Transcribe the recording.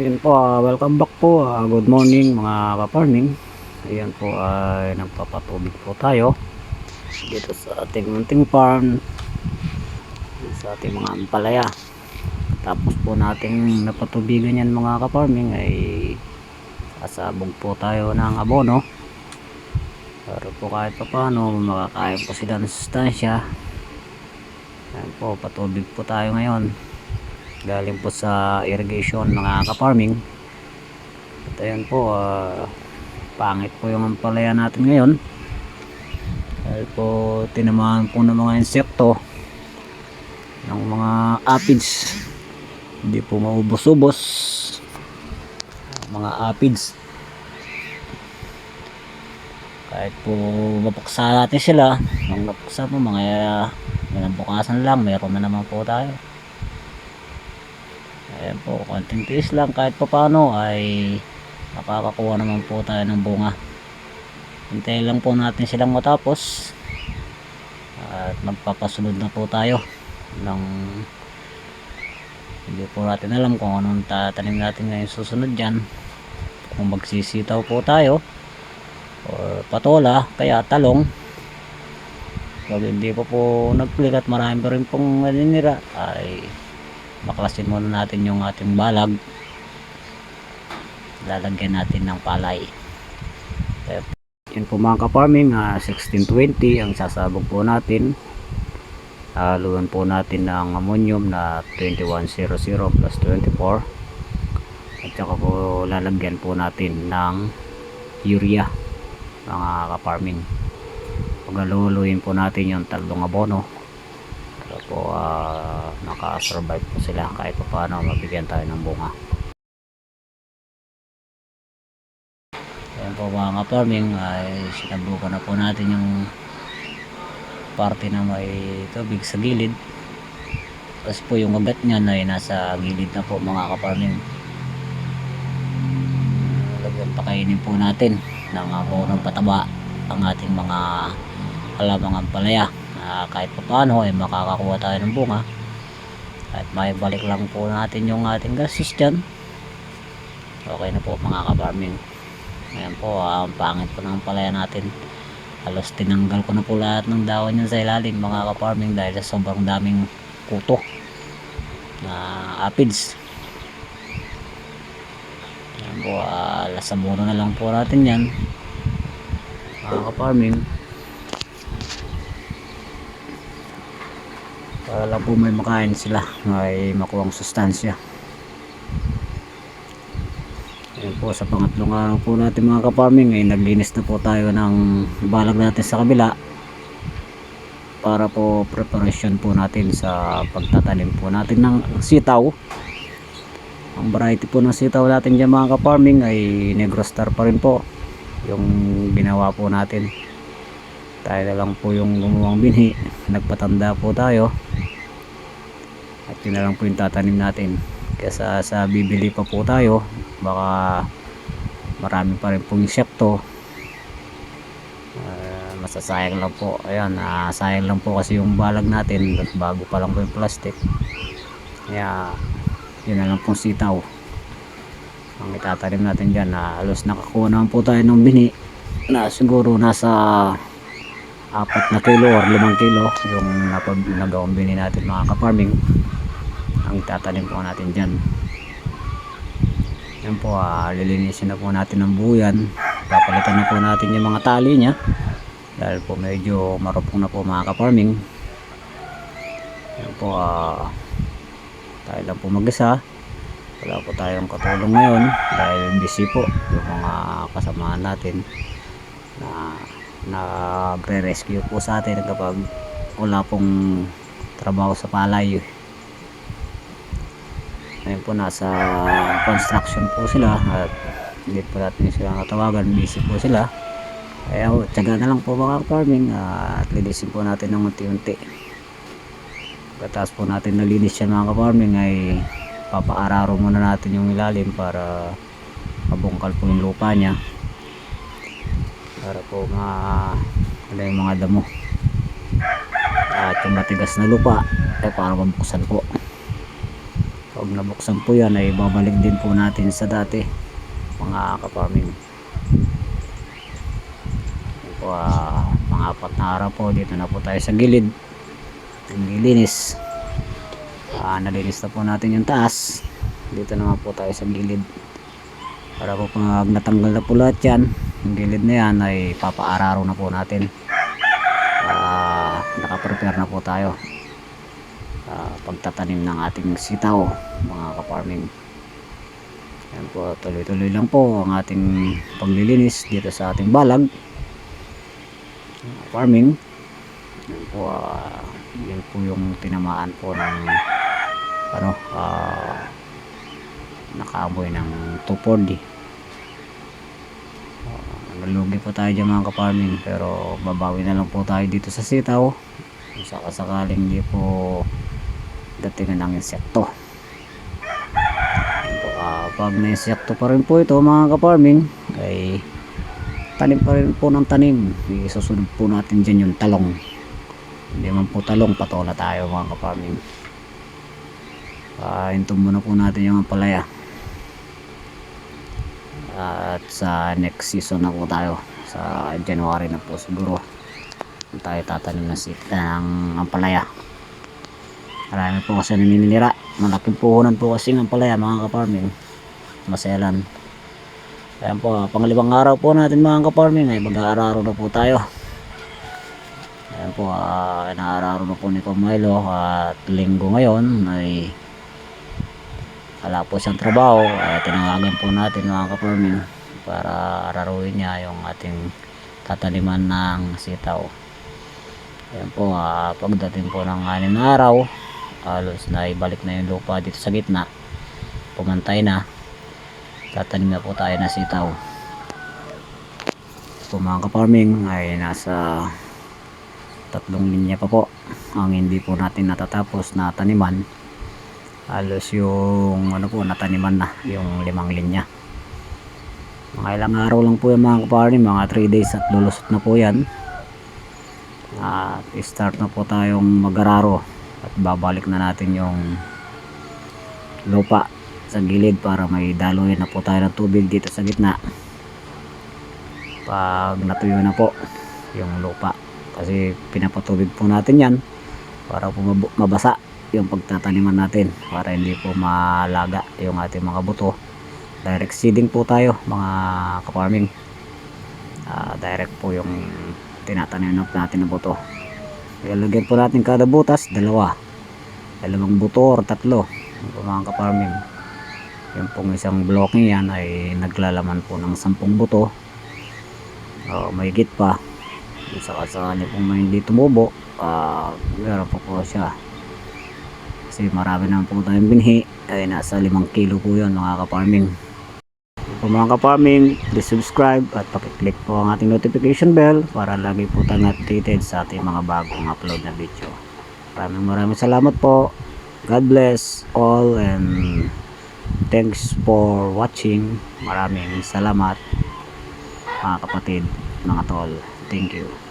Yun po, ah, welcome back po. ah, good morning mga kaparming. Ayan po ay nagpapatubig po tayo dito sa ating munting farm sa ating mga ampalaya. Tapos po nating napatubigan yan mga kaparming ay sasabog po tayo ng abono para po kahit pa paano makakain po sila ng sustansya. Ayan po, patubig po tayo ngayon galing po sa irrigation mga ka-farming. At ayan po ah, pangit po yung ampalaya natin ngayon. Dahil po tinamaan po ng mga insekto ng mga aphids. Hindi po maubos-ubos. Mga aphids. Kahit po mapuksa natin sila nung napuksa po mga bukasan lang meron na naman po tayo Ayan po, konting tiis lang. Kahit papano ay makakakuha naman po tayo ng bunga. Hintayin lang po natin silang matapos. At magpapasunod na po tayo ng hindi po natin alam kung anong tatanim natin ngayon susunod dyan. Kung magsisitaw po tayo or patola kaya talong. Pag hindi pa po nag-click at marami pa rin pong naninira ay baklasin muna natin yung ating balag. Lalagyan natin ng palay. Kaya, yun po mga ka-farming ah, 1620 ang sasabog po natin. Haluan po natin ng ammonium na 2100 plus 24 at saka po lalagyan po natin ng urea mga ka-farming. Pagaluluin po natin yung tatlong abono para po ah, naka-survive po sila kahit pa paano mabigyan tayo ng bunga. Ayan po mga ka-farming ay sinabukan na po natin yung parte na may tubig sa gilid. Kasi po yung agat niya ay nasa gilid na po mga ka-farming. Lagyan pakainin po natin ng abonong pataba ang ating mga halamang ampalaya Ah, kahit pa paano ay makakakuha tayo ng bunga. Kahit may balik lang po natin yung ating gastos dyan. Okay na po mga ka-farming. Ayan po ah, ang pangit po ng palaya natin. Halos tinanggal ko na po lahat ng dahon yan sa ilalim mga ka-farming dahil sa sobrang daming kuto na aphids ayan po uh, lasabuno na lang po natin yan mga ka-farming para lang po may makain sila. May makuwang sustansya. Ayan po sa pangatlong araw po natin mga ka-farming ay naglinis na po tayo ng balag natin sa kabila para po preparation po natin sa pagtatanim po natin ng sitaw. Ang variety po ng sitaw natin dyan mga ka-farming ay negro star pa rin po yung ginawa po natin tayo na lang po yung gumawang binhi. Nagpatanda po tayo. At yun na lang po yung tatanim natin. Kaya sa, bibili pa po tayo baka marami pa rin pong insekto. Uh, masasayang lang po. Ayan uh, sayang lang po kasi yung balag natin. At bago pa lang po yung plastic. Kaya yun na lang pong sitaw. Ang itatanim natin dyan na halos nakakuha naman po tayo ng bini na siguro nasa apat na kilo or limang kilo yung bini natin mga ka-farming. Ang itatanim po natin dyan. Yan po ah, lilinisin na po natin ng buyan. Papalitan na po natin yung mga tali nya dahil po medyo marupong na po mga ka-farming. Yan po ah, tayo lang po mag-isa. Wala po tayong katulong ngayon dahil busy po yung mga kasamahan natin na nagre-rescue po sa atin kapag wala pong trabaho sa palay ayun po nasa construction po sila at hindi po natin sila natawagan busy po sila. Kaya tsaga na lang po mga farming at linisin po natin ng unti-unti. Pagkatapos po natin nalinis yan mga farming ay papaararo muna natin yung ilalim para mabungkal po yung lupa niya para po ma ano yung mga damo. At yung matigas na lupa ay para mabuksan po. Pag nabuksan po yan ay babalik din po natin sa dati mga kaparming Yan po, ah, mga apat na araw po dito na po tayo sa gilid. Nilinis ah, nalinis na po natin yung taas. Dito naman po tayo sa gilid. Para po pag natanggal na po lahat yan yung gilid na yan ay papaararo na po natin. Ah, nakaprepare na po tayo. Ah, pagtatanim ng ating sitaw mga kaparming yan po tuloy-tuloy lang po ang ating paglilinis dito sa ating balag. Farming. Yan po ah, yan po yung tinamaan po ng ano ah nakaamoy ng 240 Ah, nalugi po tayo dyan mga kaparming pero babawi na lang po tayo dito sa sitaw. Kung sakasakaling hindi po datingan ng insekto. Po, ah, na insekto pa rin po ito mga kaparming ay tanim pa rin po ng tanim. Isusunod po natin dyan yung talong. Hindi man po talong patola tayo mga kaparming uh, hintum muna po natin yung palaya at sa next season na po tayo sa January na po siguro tayo tatanim ng ng ampalaya. Marami po kasi naninira. Malaking puhunan po kasi ng ampalaya mga kaparming maselan Ayan po, pangalibang araw po natin mga kaparming ay mag-aararo na po tayo. Ayan po, uh, inaararo na po ni Pamilo. At linggo ngayon ay wala po siyang trabaho. Ay tinawagan po natin mga kaparming para araruin niya yung ating tataniman ng sitaw. Ayan po, ah, pagdating po ng anim na araw halos na ibalik na yung lupa dito sa gitna. Pumantay na. Tatanim na po tayo na sitaw. Po mga kaparming ay nasa tatlong linya pa po ang hindi po natin natatapos na taniman halos yung ano po nataniman na yung limang linya. Mga ilang araw lang po yung mga kaparming mga 3 days at lulusot na po yan. At start na po tayong mag-araro at babalik na natin yung lupa sa gilid para may daloy na po tayo ng tubig dito sa gitna. Pag natuyo na po yung lupa kasi pinapatubig po natin yan para po mab- mabasa yung pagtataniman natin para hindi po malaga yung ating mga buto. Direct seeding po tayo mga kaparming Ah, direct po yung tinatanim natin na buto. Ilalagyan po natin kada butas dalawa. Dalawang buto or tatlo po mga kaparming yung pong isang blocking yan ay naglalaman po ng sampung buto. O may git pa kung sakasakali pong may hindi tumubo ah meron po po siya kasi marami naman po tayong binhi. Ay nasa limang kilo po yun mga kaparming po mga kaparming please subscribe at pakiclick po ang ating notification bell para lagi po tayong updated sa ating mga bagong upload na video. Maraming maraming salamat po. God bless all and thanks for watching. Maraming salamat mga kapatid mga tol. Thank you